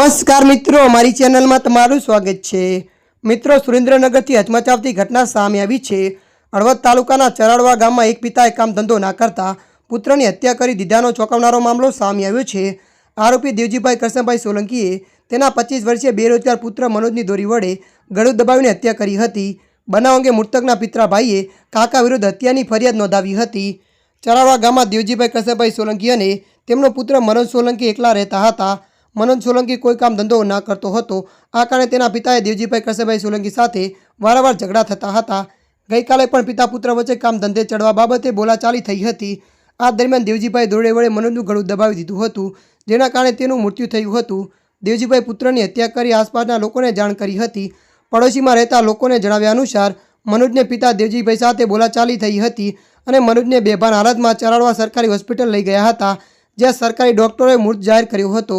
નમસ્કાર મિત્રો મારી ચેનલમાં તમારું સ્વાગત છે. મિત્રો, સુરેન્દ્રનગરથી હચમચાવતી ઘટના સામે આવી છે. હળવદ તાલુકાના ચરાડવા ગામમાં એક પિતાએ કામ ધંધો ના કરતા પુત્રની હત્યા કરી દીધાનો ચોંકાવનારો મામલો સામે આવ્યો છે. આરોપી દેવજીભાઈ કૃષ્ણભાઈ સોલંકીએ તેના પચીસ વર્ષીય બેરોજગાર પુત્ર મનોજની દોરી વડે ગળું દબાવીને હત્યા કરી હતી. બનાવ અંગે મૃતકના પિતરાભાઈએ કાકા વિરુદ્ધ હત્યાની ફરિયાદ નોંધાવી હતી. ચરાડવા ગામમાં દેવજીભાઈ કૃષ્ણભાઈ સોલંકી અને તેમનો પુત્ર મનોજ સોલંકી એકલા રહેતા હતા. મનોજ સોલંકી કોઈ કામ ધંધો ના કરતો હતો. આ કારણે તેના પિતાએ દેવજીભાઈ કૃષ્ણભાઈ સોલંકી સાથે વારંવાર ઝઘડા થતા હતા. ગઈકાલે પણ પિતા પુત્ર વચ્ચે કામ ધંધે ચડવા બાબતે બોલાચાલી થઈ હતી. આ દરમિયાન દેવજીભાઈ દોરડે વડે મનોજનું ગળું દબાવી દીધું હતું, જેના કારણે તેનું મૃત્યુ થયું હતું. દેવજીભાઈ પુત્રની હત્યા કરી આસપાસના લોકોને જાણ કરી હતી. પડોશીમાં રહેતા લોકોને જણાવ્યા અનુસાર, મનોજને પિતા દેવજીભાઈ સાથે બોલાચાલી થઈ હતી અને મનોજને બેભાન હાલતમાં ચરાડવા સરકારી હોસ્પિટલ લઈ ગયા હતા, જ્યાં સરકારી ડોક્ટરોએ મૃત જાહેર કર્યો હતો.